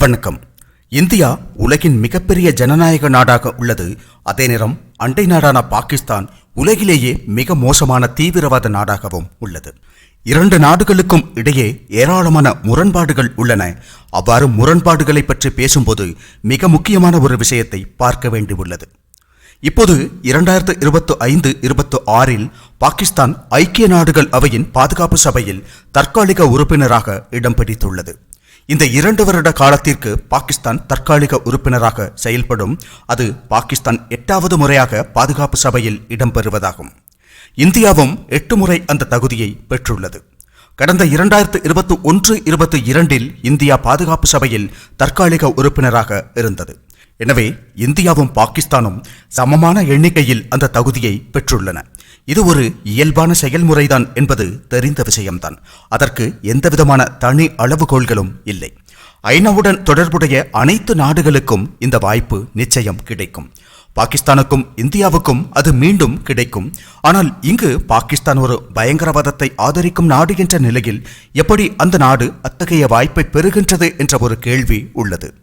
வணக்கம். இந்தியா உலகின் மிகப்பெரிய ஜனநாயக நாடாக உள்ளது. அதே நேரம் அண்டை நாடான பாகிஸ்தான் உலகிலேயே மிக மோசமான தீவிரவாத நாடாகவும் உள்ளது. இரண்டு நாடுகளுக்கும் இடையே ஏராளமான முரண்பாடுகள் உள்ளன. அவ்வாறு முரண்பாடுகளை பற்றி பேசும்போது மிக முக்கியமான ஒரு விஷயத்தை பார்க்க வேண்டியுள்ளது இப்போது இரண்டாயிரத்து இருபத்து ஐந்து இருபத்து ஆறில் பாகிஸ்தான் ஐக்கிய நாடுகள் அவையின் பாதுகாப்பு சபையில் தற்காலிக உறுப்பினராக இடம் பிடித்துள்ளது. இந்த இரண்டு வருட காலத்திற்கு பாகிஸ்தான் தற்காலிக உறுப்பினராக செயல்படும் அது பாகிஸ்தான் எட்டாவது முறையாக பாதுகாப்பு சபையில் இடம்பெறுவதாகும். இந்தியாவும் எட்டு முறை அந்த தகுதியை பெற்றுள்ளது. கடந்த இரண்டாயிரத்து இருபத்தி ஒன்று இருபத்தி இரண்டில் இந்தியா பாதுகாப்பு சபையில் தற்காலிக உறுப்பினராக இருந்தது. எனவே இந்தியாவும் பாகிஸ்தானும் சமமான எண்ணிக்கையில் அந்த தகுதியை பெற்றுள்ளன. இது ஒரு இயல்பான செயல்முறைதான் என்பது தெரிந்த விஷயம்தான். அதற்கு எந்தவிதமான தனி அளவுகோல்களும் இல்லை. ஐநாவுடன் தொடர்புடைய அனைத்து நாடுகளுக்கும் இந்த வாய்ப்பு நிச்சயம் கிடைக்கும். பாகிஸ்தானுக்கும் இந்தியாவுக்கும் அது மீண்டும் கிடைக்கும். ஆனால் இங்கு பாகிஸ்தான் ஒரு பயங்கரவாதத்தை ஆதரிக்கும் நாடு என்ற நிலையில் எப்படி அந்த நாடு அத்தகைய வாய்ப்பை பெறுகின்றது என்ற ஒரு கேள்வி உள்ளது.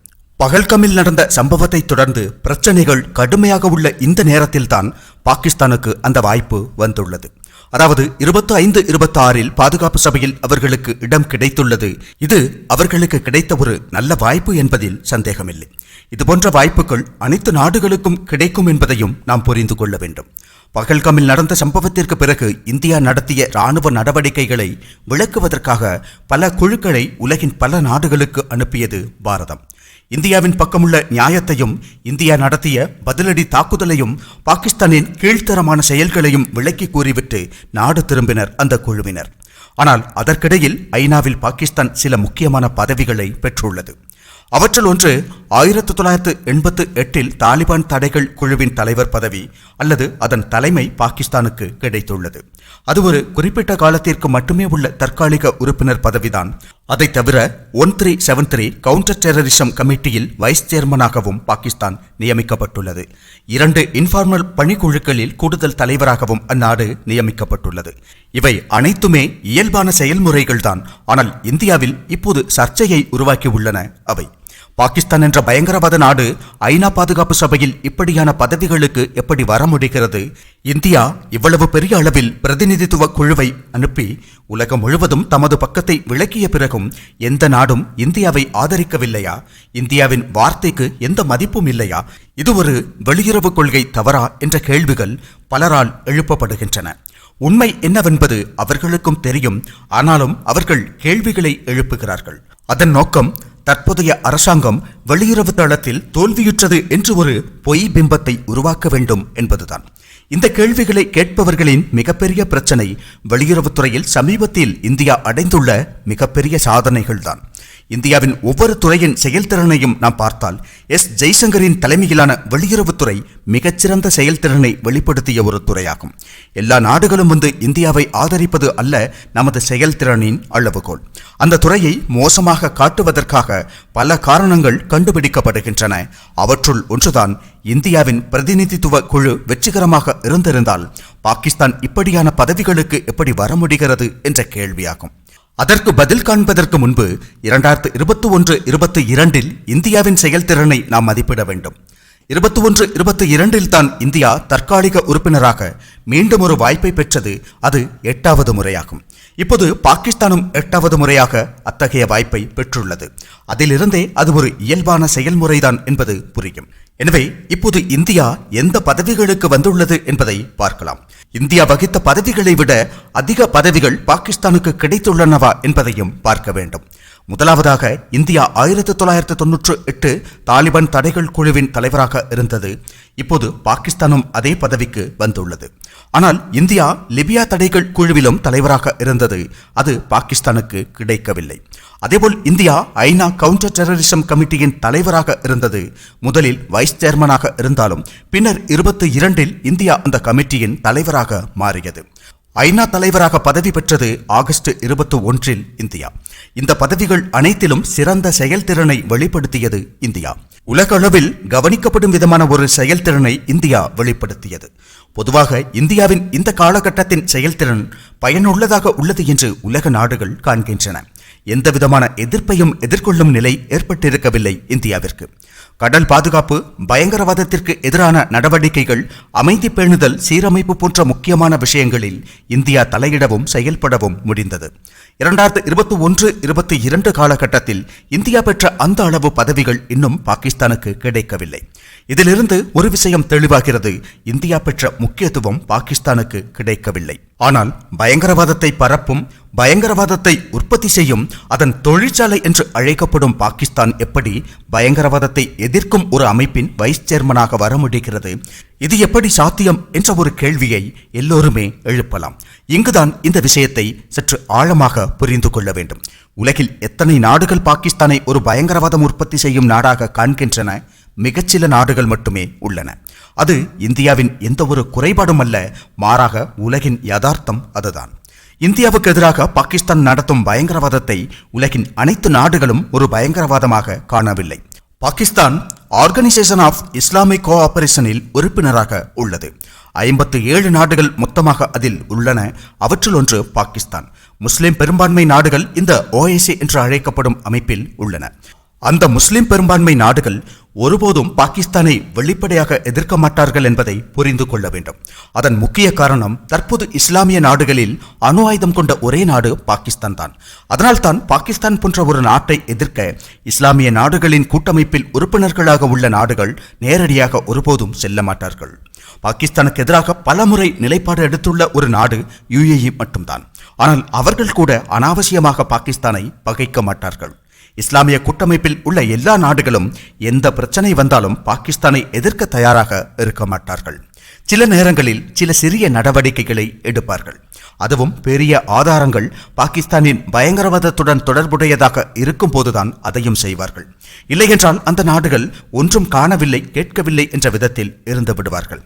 பகல்கமில் நடந்த சம்பவத்தை தொடர்ந்து பிரச்சனைகள் கடுமையாக உள்ள இந்த நேரத்தில்தான் பாகிஸ்தானுக்கு அந்த வாய்ப்பு வந்துள்ளது. அதாவது இருபத்தி ஐந்து இருபத்தி ஆறில் பாதுகாப்பு சபையில் அவர்களுக்கு இடம் கிடைத்துள்ளது. இது அவர்களுக்கு கிடைத்த ஒரு நல்ல வாய்ப்பு என்பதில் சந்தேகமில்லை. இதுபோன்ற வாய்ப்புகள் அனைத்து நாடுகளுக்கும் கிடைக்கும் என்பதையும் நாம் புரிந்து கொள்ள வேண்டும். பகல்கமில் நடந்த சம்பவத்திற்கு பிறகு இந்தியா நடத்திய ராணுவ நடவடிக்கைகளை விளக்குவதற்காக பல குழுக்களை உலகின் பல நாடுகளுக்கு அனுப்பியது பாரதம். இந்தியாவின் பக்கமுள்ள நியாயத்தையும் இந்தியா நடத்திய பதிலடி தாக்குதலையும் பாகிஸ்தானின் கீழ்த்தரமான செயல்களையும் விளக்கி கூறிவிட்டு நாடு திரும்பினர் அந்த குழுவினர். ஆனால் அதற்கிடையில் ஐநாவில் பாகிஸ்தான் சில முக்கியமான பதவிகளை பெற்றுள்ளது. அவற்றில் ஒன்று ஆயிரத்தி தொள்ளாயிரத்து எண்பத்து எட்டில் தாலிபான் தடைகள் குழுவின் தலைவர் பதவி அல்லது அதன் தலைமை பாகிஸ்தானுக்கு கிடைத்துள்ளது. அது ஒரு குறிப்பிட்ட காலத்திற்கு மட்டுமே உள்ள தற்காலிக உறுப்பினர் பதவிதான். அதை தவிர one three seven three counter terrorism கமிட்டியில் வைஸ் சேர்மனாகவும் பாகிஸ்தான் நியமிக்கப்பட்டுள்ளது. இரண்டு இன்ஃபார்மல் பணிக்குழுக்களில் கூடுதல் தலைவராகவும் அந்நாடு நியமிக்கப்பட்டுள்ளது. இவை அனைத்துமே இயல்பான செயல்முறைகள்தான். ஆனால் இந்தியாவில் இப்போது சர்ச்சையை உருவாக்கியுள்ளன அவை. பாகிஸ்தான் என்ற பயங்கரவாத நாடு ஐநா பாதுகாப்பு சபையில் இப்படியான பதவிகளுக்கு எப்படி வர முடிகிறது இந்தியா இவ்வளவு பெரிய அளவில் பிரதிநிதித்துவ குழுவை அனுப்பி உலகம் முழுவதும் தமது பக்கத்தை விளக்கிய பிறகும் எந்த நாடும் இந்தியாவை ஆதரிக்கவில்லையா? இந்தியாவின் வார்த்தைக்கு எந்த மதிப்பும் இல்லையா? இது ஒரு வெளியுறவு கொள்கை தவறா என்ற கேள்விகள் பலரால் எழுப்பப்படுகின்றன. உண்மை என்னவென்பது அவர்களுக்கும் தெரியும் ஆனாலும் அவர்கள் கேள்விகளை எழுப்புகிறார்கள். அதன் நோக்கம் தற்போதைய அரசாங்கம் வெளியுறவு தளத்தில் தோல்வியுற்றது என்று ஒரு பொய் பிம்பத்தை உருவாக்க வேண்டும் என்பதுதான். இந்த கேள்விகளை கேட்பவர்களின் மிகப்பெரிய பிரச்சனை வெளியுறவுத்துறையில் சமீபத்தில் இந்தியா அடைந்துள்ள மிகப்பெரிய சாதனைகள்தான். இந்தியாவின் ஒவ்வொரு துறையின் செயல்திறனையும் நாம் பார்த்தால் எஸ். ஜெய்சங்கரின் தலைமையிலான வெளியுறவுத்துறை மிகச்சிறந்த செயல்திறனை வெளிப்படுத்திய ஒரு துறையாகும். எல்லா நாடுகளும் வந்து இந்தியாவை ஆதரிப்பது அல்ல நமது செயல்திறனின் அளவுகோல். அந்த துறையை மோசமாக காட்டுவதற்காக பல காரணங்கள் கண்டுபிடிக்கப்படுகின்றன. அவற்றுள் ஒன்றுதான் இந்தியாவின் பிரதிநிதித்துவ குழு வெற்றிகரமாக இருந்திருந்தால் பாகிஸ்தான் இப்படியான பதவிகளுக்கு எப்படி வர முடிகிறது என்ற கேள்வியாகும். அதற்கு பதில் காண்பதற்கு முன்பு இரண்டாயிரத்து இருபத்தி ஒன்று இருபத்தி இரண்டில் இந்தியாவின் செயல்திறனை நாம் மதிப்பிட வேண்டும். இருபத்தி ஒன்று இருபத்தி இரண்டில் தான் இந்தியா தற்காலிக உறுப்பினராக மீண்டும் ஒரு வாய்ப்பை பெற்றது. அது எட்டாவது முறையாகும். இப்போது பாகிஸ்தானும் எட்டாவது முறையாக அத்தகைய வாய்ப்பை பெற்றுள்ளது. அதிலிருந்தே அது ஒரு இயல்பான செயல்முறைதான் என்பது புரியும். எனவே இப்போது இந்தியா எந்த பதவிகளுக்கு வந்துள்ளது என்பதை பார்க்கலாம். இந்தியா வகித்த பதவிகளை விட அதிக பதவிகள் பாகிஸ்தானுக்கு கிடைத்துள்ளனவா என்பதையும் பார்க்க வேண்டும். முதலாவதாக இந்தியா ஆயிரத்தி தொள்ளாயிரத்தி தொன்னூற்று எட்டு தாலிபான் தடைகள் குழுவின் தலைவராக இருந்தது. இப்போது பாகிஸ்தானும் அதே பதவிக்கு வந்துள்ளது. ஆனால் இந்தியா லிபியா தடைகள் குழுவிலும் தலைவராக இருந்தது. அது பாகிஸ்தானுக்கு கிடைக்கவில்லை. அதேபோல் இந்தியா ஐநா கவுண்டர் டெரரிசம் கமிட்டியின் தலைவராக இருந்தது. முதலில் வைஸ் சேர்மனாக இருந்தாலும் பின்னர் இருபத்தி இரண்டில் இந்தியா அந்த கமிட்டியின் தலைவராக மாறியது. ஐநா தலைவராக பதவி பெற்றது ஆகஸ்ட் இருபத்தி ஒன்றில் இந்தியா. இந்த பதவிகள் அனைத்திலும் சிறந்த செயல்திறனை வெளிப்படுத்தியது இந்தியா. உலக அளவில் கவனிக்கப்படும் விதமான ஒரு செயல்திறனை இந்தியா வெளிப்படுத்தியது. பொதுவாக இந்தியாவின் இந்த காலகட்டத்தின் செயல்திறன் பயனுள்ளதாக உள்ளது என்று உலக நாடுகள் காண்கின்றன. எந்தவிதமான எதிர்ப்பையும் எதிர்கொள்ளும் நிலை ஏற்பட்டிருக்கவில்லை இந்தியாவிற்கு. கடல் பாதுகாப்பு பயங்கரவாதத்திற்கு எதிரான நடவடிக்கைகள் அமைதி பேணுதல் சீரமைப்பு போன்ற முக்கியமான விஷயங்களில் இந்தியா தலையிடவும் செயல்படவும் முடிந்தது. இரண்டாயிரத்து இருபத்தி ஒன்று இருபத்தி இரண்டு காலகட்டத்தில் இந்தியா பெற்ற அந்த அளவு பதவிகள் இன்னும் பாகிஸ்தானுக்கு கிடைக்கவில்லை. இதிலிருந்து ஒரு விஷயம் தெளிவாகிறது. இந்தியா பெற்ற முக்கியத்துவம் பாகிஸ்தானுக்கு கிடைக்கவில்லை. ஆனால் பயங்கரவாதத்தை பரப்பும் பயங்கரவாதத்தை உற்பத்தி செய்யும் அதன் தொழிற்சாலை என்று அழைக்கப்படும் பாகிஸ்தான் எப்படி பயங்கரவாதத்தை எதிர்க்கும் ஒரு அமைப்பின் வைஸ் சேர்மனாக வர முடிகிறது? இது எப்படி சாத்தியம் என்ற ஒரு கேள்வியை எல்லோருமே எழுப்பலாம். இங்குதான் இந்த விஷயத்தை சற்று ஆழமாக புரிந்து கொள்ள வேண்டும். உலகில் எத்தனை நாடுகள் பாகிஸ்தானை ஒரு பயங்கரவாதம் உற்பத்தி செய்யும் நாடாக காண்கின்றன? மிகச்சில நாடுகள் மட்டுமே உள்ளன. அது இந்தியாவின் எந்த ஒரு குறைபாடும் அல்ல மாறாக உலகின் யதார்த்தம் அதுதான். இந்தியாவுக்கு எதிராக பாகிஸ்தான் நடத்தும் பயங்கரவாதத்தை உலகின் அனைத்து நாடுகளும் ஒரு பயங்கரவாதமாக காணவில்லை. பாகிஸ்தான் ஆர்கனைசேஷன் ஆஃப் இஸ்லாமிக் கோஆபரேஷனில் உறுப்பினராக உள்ளது. ஐம்பத்து ஏழு நாடுகள் மொத்தமாக அதில் உள்ளன. அவற்றில் ஒன்று பாகிஸ்தான். முஸ்லிம் பெரும்பான்மை நாடுகள் இந்த ஓஐசி என்று அழைக்கப்படும் அமைப்பில் உள்ளன. அந்த முஸ்லிம் பெரும்பான்மை நாடுகள் ஒருபோதும் பாகிஸ்தானை வெளிப்படையாக எதிர்க்க மாட்டார்கள் என்பதை புரிந்து கொள்ள வேண்டும். அதன் முக்கிய காரணம் தற்போது இஸ்லாமிய நாடுகளில் அணு ஆயுதம் கொண்ட ஒரே நாடு பாகிஸ்தான் தான். அதனால்தான் பாகிஸ்தான் போன்ற ஒரு நாட்டை எதிர்க்க இஸ்லாமிய நாடுகளின் கூட்டமைப்பில் உறுப்பினர்களாக உள்ள நாடுகள் நேரடியாக ஒருபோதும் செல்ல மாட்டார்கள். பாகிஸ்தானுக்கு எதிராக பலமுறை நிலைப்பாடு எடுத்துள்ள ஒரு நாடு யுஏஇ மட்டும்தான். ஆனால் அவர்கள் கூட அனாவசியமாக பாகிஸ்தானை பகைக்க மாட்டார்கள். இஸ்லாமிய கூட்டமைப்பில் உள்ள எல்லா நாடுகளும் எந்த பிரச்சனை வந்தாலும் பாகிஸ்தானை எதிர்க்க தயாராக இருக்க மாட்டார்கள். சில நேரங்களில் சில சிறிய நடவடிக்கைகளை எடுப்பார்கள். அதுவும் பெரிய ஆதாரங்கள் பாகிஸ்தானின் பயங்கரவாதத்துடன் தொடர்புடையதாக இருக்கும் போதுதான் அதையும் செய்வார்கள். இல்லையென்றால் அந்த நாடுகள் ஒன்றும் காணவில்லை கேட்கவில்லை என்ற விதத்தில் இருந்து விடுவார்கள்.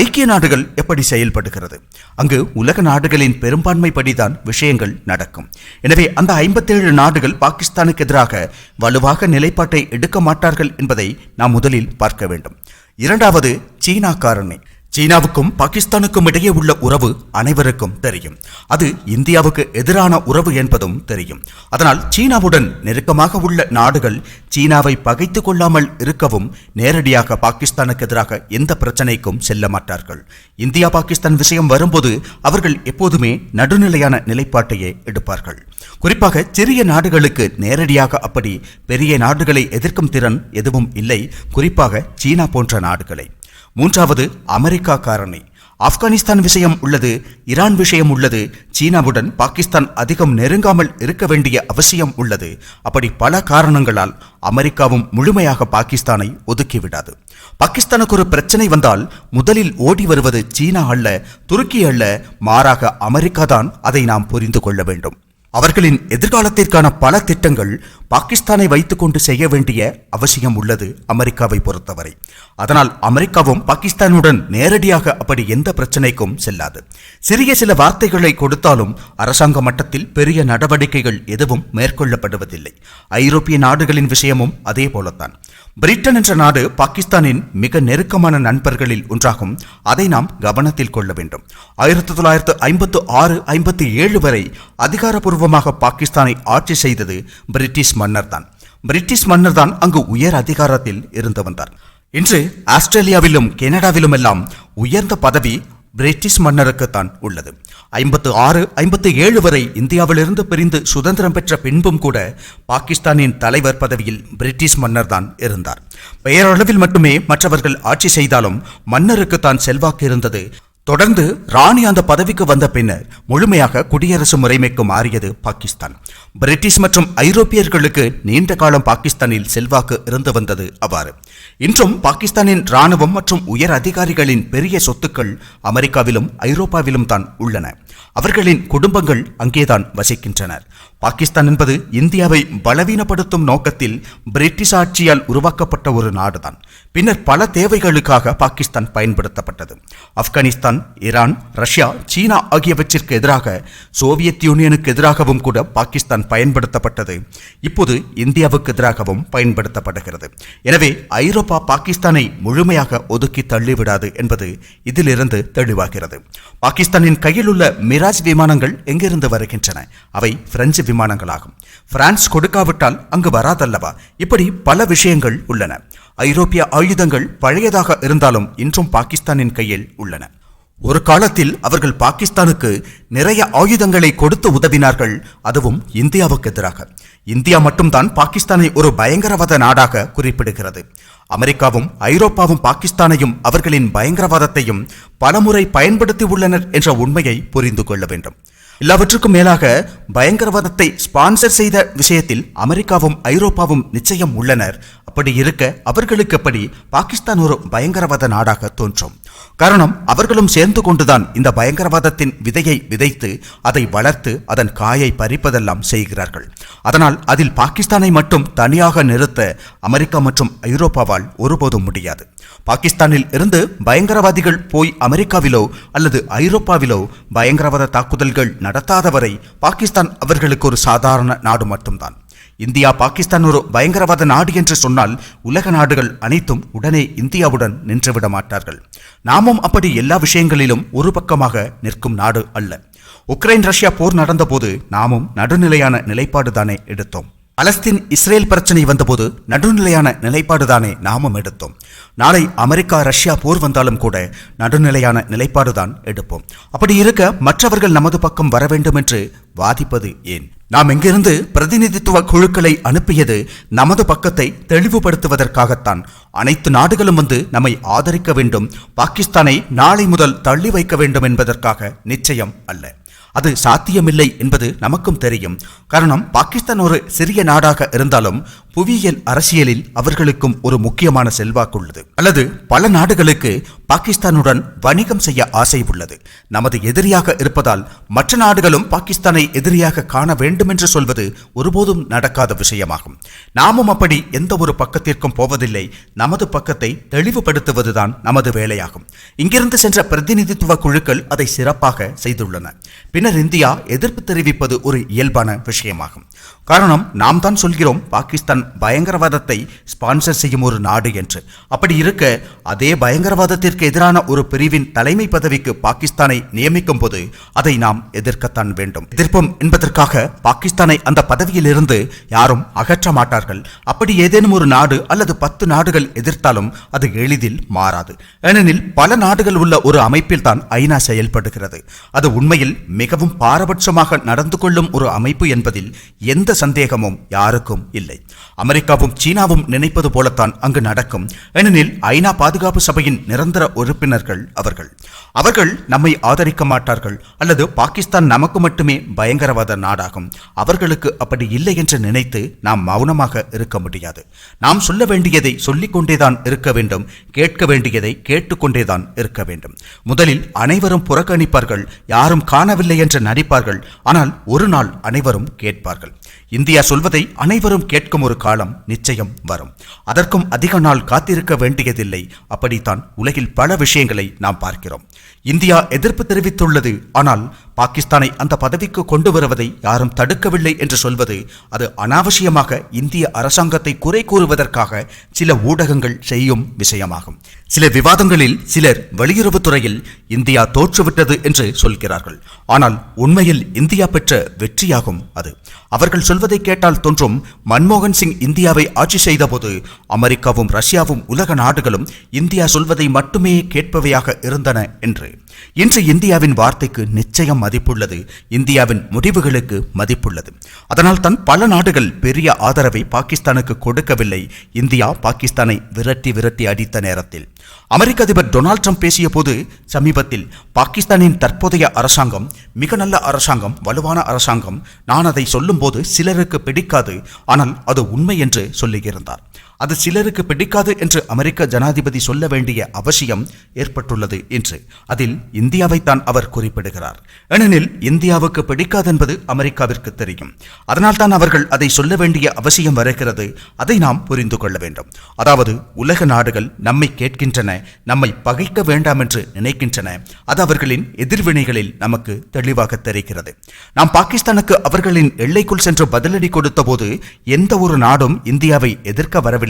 ஐக்கிய நாடுகள் எப்படி செயல்படுகிறது? அங்கு உலக நாடுகளின் பெரும்பான்மைப்படிதான் விஷயங்கள் நடக்கும். எனவே அந்த ஐம்பத்தேழு நாடுகள் பாகிஸ்தானுக்கு எதிராக வலுவாக நிலைப்பாட்டை எடுக்க மாட்டார்கள் என்பதை நாம் முதலில் பார்க்க வேண்டும். இரண்டாவது சீனா காரணி. சீனாவுக்கும் பாகிஸ்தானுக்கும் இடையே உள்ள உறவு அனைவருக்கும் தெரியும். அது இந்தியாவுக்கு எதிரான உறவு என்பதும் தெரியும். அதனால் சீனாவுடன் நெருக்கமாக உள்ள நாடுகள் சீனாவை பகைத்து கொள்ளாமல் இருக்கவும் நேரடியாக பாகிஸ்தானுக்கு எதிராக எந்த பிரச்சனைக்கும் செல்ல மாட்டார்கள். இந்தியா பாகிஸ்தான் விஷயம் வரும்போது அவர்கள் எப்போதுமே நடுநிலையான நிலைப்பாட்டையே எடுப்பார்கள். குறிப்பாக சிறிய நாடுகளுக்கு நேரடியாக அப்படி பெரிய நாடுகளை எதிர்க்கும் திறன் எதுவும் இல்லை. குறிப்பாக சீனா போன்ற நாடுகளை. மூன்றாவது அமெரிக்கா காரணி. ஆப்கானிஸ்தான் விஷயம் உள்ளது ஈரான் விஷயம் உள்ளது சீனாவுடன் பாகிஸ்தான் அதிகம் நெருங்காமல் இருக்க வேண்டிய அவசியம் உள்ளது. அப்படி பல காரணங்களால் அமெரிக்காவும் முழுமையாக பாகிஸ்தானை ஒதுக்கிவிடாது. பாகிஸ்தானுக்கு ஒரு பிரச்சனை வந்தால் முதலில் ஓடி வருவது சீனா அல்ல துருக்கி அல்ல மாறாக அமெரிக்கா தான் அதை நாம் புரிந்து கொள்ள வேண்டும். அவர்களின் எதிர்காலத்திற்கான பல திட்டங்கள் பாகிஸ்தானை வைத்துக்கொண்டு செய்ய வேண்டிய அவசியம் உள்ளது அமெரிக்காவை பொறுத்தவரை. அதனால் அமெரிக்காவும் பாகிஸ்தானுடன் நேரடியாக அப்படி எந்த பிரச்சனைக்கும் செல்லாது. சிறிய சில வார்த்தைகளை கொடுத்தாலும் அரசாங்க மட்டத்தில் பெரிய நடவடிக்கைகள் எதுவும் மேற்கொள்ளப்படுவதில்லை. ஐரோப்பிய நாடுகளின் விஷயமும் அதே போலத்தான். பிரிட்டன் என்ற நாடு பாகிஸ்தானின் மிக நெருக்கமான நண்பர்களில் ஒன்றாகும். அதை நாம் கவனத்தில் கொள்ள வேண்டும். ஆயிரத்தி தொள்ளாயிரத்து ஐம்பத்து ஆறு ஐம்பத்தி ஏழு வரை அதிகாரப்பூர்வமாக பாகிஸ்தானை ஆட்சி செய்தது பிரிட்டிஷ் மன்னர் தான். பிரிட்டிஷ் மன்னர் தான் அங்கு உயர் அதிகாரத்தில் இருந்து வந்தார். இன்று ஆஸ்திரேலியாவிலும் கனடாவிலும் எல்லாம் உயர்ந்த பதவி பிரிட்டிஷ் மன்னருக்குத்தான் உள்ளது. ஐம்பத்து ஆறு ஐம்பத்து ஏழு வரை இந்தியாவிலிருந்து பிரிந்து சுதந்திரம் பெற்ற பின்பும் கூட பாகிஸ்தானின் தலைவர் பதவியில் பிரிட்டிஷ் மன்னர் தான் இருந்தார். பெயரளவில் மட்டுமே மற்றவர்கள் ஆட்சி செய்தாலும் மன்னருக்குத்தான் செல்வாக்கு இருந்தது. தொடர்ந்து ராணி அந்த பதவிக்கு வந்த பின்னர் முழுமையாக குடியரசு முறைமைக்கு மாறியது பாகிஸ்தான். பிரிட்டிஷ் மற்றும் ஐரோப்பியர்களுக்கு நீண்ட காலம் பாகிஸ்தானில் செல்வாக்கு இருந்து வந்தது அவ்வாறு. இன்றும் பாகிஸ்தானின் ராணுவம் மற்றும் உயர் அதிகாரிகளின் பெரிய சொத்துக்கள் அமெரிக்காவிலும் ஐரோப்பாவிலும் தான் உள்ளன. அவர்களின் குடும்பங்கள் அங்கேதான் வசிக்கின்றனர். பாகிஸ்தான் என்பது இந்தியாவை பலவீனப்படுத்தும் நோக்கத்தில் பிரிட்டிஷ் ஆட்சியால் உருவாக்கப்பட்ட ஒரு நாடுதான். பின்னர் பல தேவைகளுக்காக பாகிஸ்தான் பயன்படுத்தப்பட்டது. ஆப்கானிஸ்தான் ஈரான் ரஷ்யா சீனா ஆகியவற்றிற்கு எதிராக சோவியத் யூனியனுக்கு எதிராகவும் கூட பாகிஸ்தான் பயன்படுத்தப்பட்டது. இப்போது இந்தியாவுக்கு எதிராகவும் பயன்படுத்தப்படுகிறது. எனவே ஐரோப்பா பாகிஸ்தானை முழுமையாக ஒதுக்கி தள்ளிவிடாது என்பது இதிலிருந்து தெளிவாகிறது. பாகிஸ்தானின் கையில் உள்ள மிராஜ் விமானங்கள் எங்கிருந்து வருகின்றன? அவை பிரெஞ்சு விமானங்களாகும். பிரான்ஸ் கொடுக்காவிட்டால் அங்கு வராதல்லவா? இப்படி பல விஷயங்கள் உள்ளன. ஐரோப்பிய ஆயுதங்கள் பழையதாக இருந்தாலும் இன்றும் பாகிஸ்தானின் கையில் உள்ளன. ஒரு காலத்தில் அவர்கள் பாகிஸ்தானுக்கு நிறைய ஆயுதங்களை கொடுத்து உதவினார்கள். அதுவும் இந்தியாவுக்கு எதிராக. இந்தியா மட்டும்தான் பாகிஸ்தானை ஒரு பயங்கரவாத நாடாக குறிப்பிடுகிறது. அமெரிக்காவும் ஐரோப்பாவும் பாகிஸ்தானையும் அவர்களின் பயங்கரவாதத்தையும் பலமுறை பயன்படுத்தி உள்ளனர் என்ற உண்மையை புரிந்து கொள்ள வேண்டும். எல்லாவற்றுக்கும் மேலாக பயங்கரவாதத்தை ஸ்பான்சர் செய்த விஷயத்தில் அமெரிக்காவும் ஐரோப்பாவும் நிச்சயம் உள்ளனர். அப்படி இருக்க அவர்களுக்கு அப்படி பாகிஸ்தான் ஒரு பயங்கரவாத நாடாக தோன்றும். காரணம் அவர்களும் சேர்ந்து கொண்டுதான் இந்த பயங்கரவாதத்தின் விதையை விதைத்து அதை வளர்த்து அதன் காயை பறிப்பதெல்லாம் செய்கிறார்கள். அதனால் அதில் பாகிஸ்தானை மட்டும் தனியாக நிறுத்த அமெரிக்கா மற்றும் ஐரோப்பாவால் ஒருபோதும் முடியாது. பாகிஸ்தானில் இருந்து பயங்கரவாதிகள் போய் அமெரிக்காவிலோ அல்லது ஐரோப்பாவிலோ பயங்கரவாத தாக்குதல்கள் நடத்தாதவரை பாகிஸ்தான் அவர்களுக்கு ஒரு சாதாரண நாடு மட்டும்தான். இந்தியா பாகிஸ்தான் ஒரு பயங்கரவாத நாடு என்று சொன்னால் உலக நாடுகள் அனைத்தும் உடனே இந்தியாவுடன் நின்றுவிட மாட்டார்கள். நாமும் அப்படி எல்லா விஷயங்களிலும் ஒரு பக்கமாக நிற்கும் நாடு அல்ல. உக்ரைன் ரஷ்யா போர் நடந்தபோது நாமும் நடுநிலையான நிலைப்பாடு தானே எடுத்தோம். அலஸ்தீன் இஸ்ரேல் பிரச்சனை வந்தபோது நடுநிலையான நிலைப்பாடுதானே நாமும் எடுத்தோம். நாளை அமெரிக்கா ரஷ்யா போர் வந்தாலும் கூட நடுநிலையான நிலைப்பாடுதான் எடுப்போம். அப்படி இருக்க மற்றவர்கள் நமது பக்கம் வர வேண்டும் என்று வாதிப்பது ஏன்? நாம் எங்கிருந்து பிரதிநிதித்துவ குழுக்களை அனுப்பியது நமது பக்கத்தை தெளிவுபடுத்துவதற்காகத்தான். அனைத்து நாடுகளும் வந்து நம்மை ஆதரிக்க வேண்டும். பாகிஸ்தானை நாளை முதல் தள்ளி வைக்க வேண்டும் என்பதற்காக நிச்சயம் அல்ல. அது சாத்தியமில்லை என்பது நமக்கும் தெரியும். காரணம் பாகிஸ்தான் ஒரு சிறிய நாடாக இருந்தாலும் புவியியல் அரசியலில் அவர்களுக்கும் ஒரு முக்கியமான செல்வாக்கு உள்ளது அல்லது பல நாடுகளுக்கு பாகிஸ்தானுடன் வணிகம் செய்ய ஆசை உள்ளது. நமது எதிரியாக இருப்பதால் மற்ற நாடுகளும் பாகிஸ்தானை எதிரியாக காண வேண்டும் என்று சொல்வது ஒருபோதும் நடக்காத விஷயமாகும். நாமும் அப்படி எந்த ஒரு பக்கத்திற்கும் போவதில்லை. நமது பக்கத்தை தெளிவுபடுத்துவதுதான் நமது வேலையாகும். இங்கிருந்து சென்ற பிரதிநிதித்துவ குழுக்கள் அதை சிறப்பாக செய்துள்ளன. பின்னர் இந்தியா எதிர்ப்பு தெரிவிப்பது ஒரு இயல்பான விஷயமாகும். காரணம் நாம் தான் சொல்கிறோம் பாகிஸ்தான் பயங்கரவாதத்தை ஸ்பான்சர் செய்யும் ஒரு நாடு என்று. அப்படி இருக்க அதே பயங்கரவாதத்திற்கு எதிரான ஒரு பிரிவின் தலைமை பதவிக்கு பாகிஸ்தானை நியமிக்கும் போது அதை நாம் எதிர்க்கத்தான் வேண்டும். எதிர்ப்போம் என்பதற்காக பாகிஸ்தானை அந்த பதவியில் இருந்து யாரும் அகற்ற மாட்டார்கள். அப்படி ஏதேனும் ஒரு நாடு அல்லது பத்து நாடுகள் எதிர்த்தாலும் அது எளிதில் மாறாது. ஏனெனில் பல நாடுகள் உள்ள ஒரு அமைப்பில் தான் ஐநா செயல்படுகிறது. அது உண்மையில் மிகவும் பாரபட்சமாக நடந்து கொள்ளும் ஒரு அமைப்பு என்பதில் எந்த சந்தேகமும் யாருக்கும் இல்லை. அமெரிக்காவும் சீனாவும் நினைப்பது போலத்தான் அங்கு நடக்கும். ஏனெனில் ஐநா பாதுகாப்பு சபையின் நிரந்தர உறுப்பினர்கள் அவர்கள். அவர்கள் நம்மை ஆதரிக்க மாட்டார்கள் அல்லது பாகிஸ்தான் நமக்கு மட்டுமே பயங்கரவாத நாடாகும். அவர்களுக்கு அப்படி இல்லை என்று நினைத்து நாம் மௌனமாக இருக்க முடியாது. நாம் சொல்ல வேண்டியதை சொல்லிக் கொண்டேதான் இருக்க வேண்டும் கேட்க வேண்டியதை கேட்டுக்கொண்டேதான் இருக்க வேண்டும். முதலில் அனைவரும் புறக்கணிப்பார்கள் யாரும் காணவில்லை என்று நடிப்பார்கள் ஆனால் ஒரு நாள் அனைவரும் கேட்பார்கள். இந்தியா சொல்வதை அனைவரும் கேட்கும் ஒரு காலம் நிச்சயம் வரும். அதற்கும் அதிக நாள் காத்திருக்க வேண்டியதில்லை. அப்படித்தான் உலகில் பல விஷயங்களை நாம் பார்க்கிறோம். இந்தியா எதிர்ப்பு தெரிவித்துள்ளது. ஆனால் பாகிஸ்தானை அந்த பதவிக்கு கொண்டு வருவதை யாரும் தடுக்கவில்லை என்று சொல்வது அது அனாவசியமாக இந்திய அரசாங்கத்தை குறை கூறுவதற்காக சில ஊடகங்கள் செய்யும் விஷயமாகும். சில விவாதங்களில் சிலர் வெளியுறவுத்துறையில் இந்தியா தோற்றுவிட்டது என்று சொல்கிறார்கள். ஆனால் உண்மையில் இந்தியா பெற்ற வெற்றியாகும் அது. அவர்கள் சொல்வதை கேட்டால் தோன்றும் மன்மோகன் சிங் இந்தியாவை ஆட்சி செய்தபோது அமெரிக்காவும் ரஷ்யாவும் உலக நாடுகளும் இந்தியா சொல்வதை மட்டுமே கேட்பவையாக இருந்தன என்று. இன்று இந்தியாவின் வார்த்தைக்கு நிச்சயம் மதிப்புள்ளது. இந்தியாவின் முடிவுகளுக்கு மதிப்புள்ளது. அதனால் தான் பல நாடுகள் பெரிய ஆதரவை பாகிஸ்தானுக்கு கொடுக்கவில்லை. இந்தியா பாகிஸ்தானை விரட்டி விரட்டி அடித்த நேரத்தில். அமெரிக்க அதிபர் டொனால்ட் ட்ரம்ப் பேசிய போது சமீபத்தில் பாகிஸ்தானின் தற்போதைய அரசாங்கம் மிக நல்ல அரசாங்கம் வலுவான அரசாங்கம் நான் அதை சொல்லும்போது சிலருக்கு பிடிக்காது. ஆனால் அது உண்மை என்று சொல்லியிருந்தார். அது சிலருக்கு பிடிக்காது என்று அமெரிக்க ஜனாதிபதி சொல்ல வேண்டிய அவசியம் ஏற்பட்டுள்ளது என்று அதில் இந்தியாவைத்தான் அவர் குறிப்பிடுகிறார். ஏனெனில் இந்தியாவுக்கு பிடிக்காது என்பது அமெரிக்காவிற்கு தெரியும். அதனால் தான் அவர்கள் அதை சொல்ல வேண்டிய அவசியம் வருகிறது. அதை நாம் புரிந்து கொள்ள வேண்டும். அதாவது உலக நாடுகள் நம்மை கேட்கின்றன நம்மை பகைக்க வேண்டாம் என்று நினைக்கின்றன. அது அவர்களின் எதிர்வினைகளில் நமக்கு தெளிவாக தெரிகிறது. நாம் பாகிஸ்தானுக்கு அவர்களின் எல்லைக்குள் சென்று பதிலடி கொடுத்த போது எந்த ஒரு நாடும் இந்தியாவை எதிர்க்க வரவில்லை.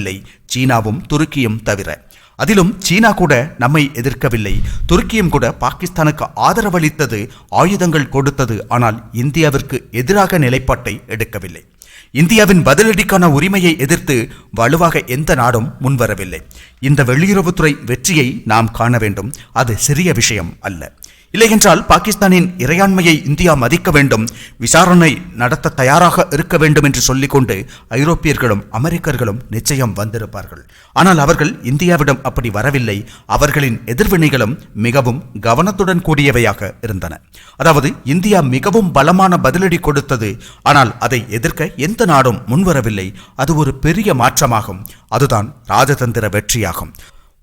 சீனாவும் துருக்கியும் தவிர. அதிலும் சீனா கூட நம்மை எதிர்க்கவில்லை. துருக்கியும் கூட பாகிஸ்தானுக்கு ஆதரவளித்தது ஆயுதங்கள் கொடுத்தது. ஆனால் இந்தியாவிற்கு எதிராக நிலைப்பாட்டை எடுக்கவில்லை. இந்தியாவின் பதிலடிக்கான உரிமையை எதிர்த்து வலுவாக எந்த நாடும் முன்வரவில்லை. இந்த வெளியுறவுத்துறை வெற்றியை நாம் காண வேண்டும். அது சிறிய விஷயம் அல்ல. இல்லையென்றால் பாகிஸ்தானின் இறையாண்மையை இந்தியா மதிக்க வேண்டும் விசாரணை நடத்த தயாராக இருக்க வேண்டும் என்று சொல்லிக்கொண்டு ஐரோப்பியர்களும் அமெரிக்கர்களும் நிச்சயம் வந்திருப்பார்கள். ஆனால் அவர்கள் இந்தியாவிடம் அப்படி வரவில்லை. அவர்களின் எதிர்வினைகளும் மிகவும் கவனத்துடன் கூடியவையாக இருந்தன. அதாவது இந்தியா மிகவும் பலமான பதிலடி கொடுத்தது. ஆனால் அதை எதிர்க்க எந்த நாடும் முன்வரவில்லை. அது ஒரு பெரிய மாற்றமாகும். அதுதான் ராஜதந்திர வெற்றியாகும்.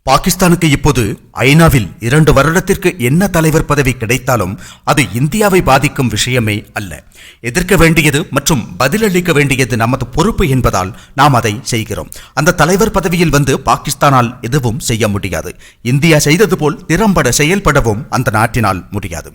பாகிஸ்தானுக்கு இப்போது ஐநாவில் இரண்டு வருடத்திற்கு என்ன தலைவர் பதவி கிடைத்தாலும் அது இந்தியாவை பாதிக்கும் விஷயமே அல்ல. எதிர்க்க வேண்டியது மற்றும் பதிலளிக்க வேண்டியது நமது பொறுப்பு என்பதால் நாம் அதை செய்கிறோம். அந்த தலைவர் பதவியில் வந்து பாகிஸ்தானால் எதுவும் செய்ய முடியாது. இந்தியா செய்தது போல் திறம்பட செயல்படவும் அந்த நாட்டினால் முடியாது.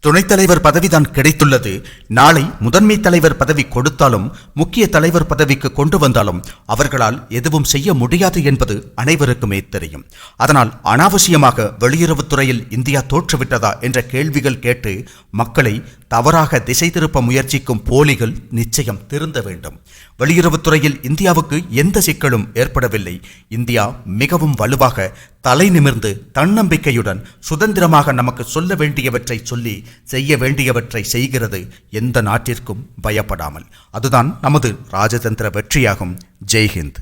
துணைத் தலைவர் பதவிதான் கிடைத்துள்ளது. நாளை முதன்மை தலைவர் பதவி கொடுத்தாலும் முக்கிய தலைவர் பதவிக்கு கொண்டு வந்தாலும் அவர்களால் எதுவும் செய்ய முடியாது என்பது அனைவருக்குமே தெரியும். அதனால் அனாவசியமாக வெளியுறவுத்துறையில் இந்தியா தோற்றுவிட்டதா என்ற கேள்விகள் கேட்டு மக்களை தவறாக திசை திருப்ப முயற்சிக்கும் போலிகள் நிச்சயம் திருந்த வேண்டும். வெளியுறவுத்துறையில் இந்தியாவுக்கு எந்த சிக்கலும் ஏற்படவில்லை. இந்தியா மிகவும் வலுவாக தலை நிமிர்ந்து தன்னம்பிக்கையுடன் சுதந்திரமாக நமக்கு சொல்ல வேண்டியவற்றை சொல்லி செய்ய வேண்டியவற்றை செய்கிறது எந்த நாட்டிற்கும் பயப்படாமல். அதுதான் நமது ராஜதந்திர வெற்றியாகும். ஜெய்ஹிந்த்.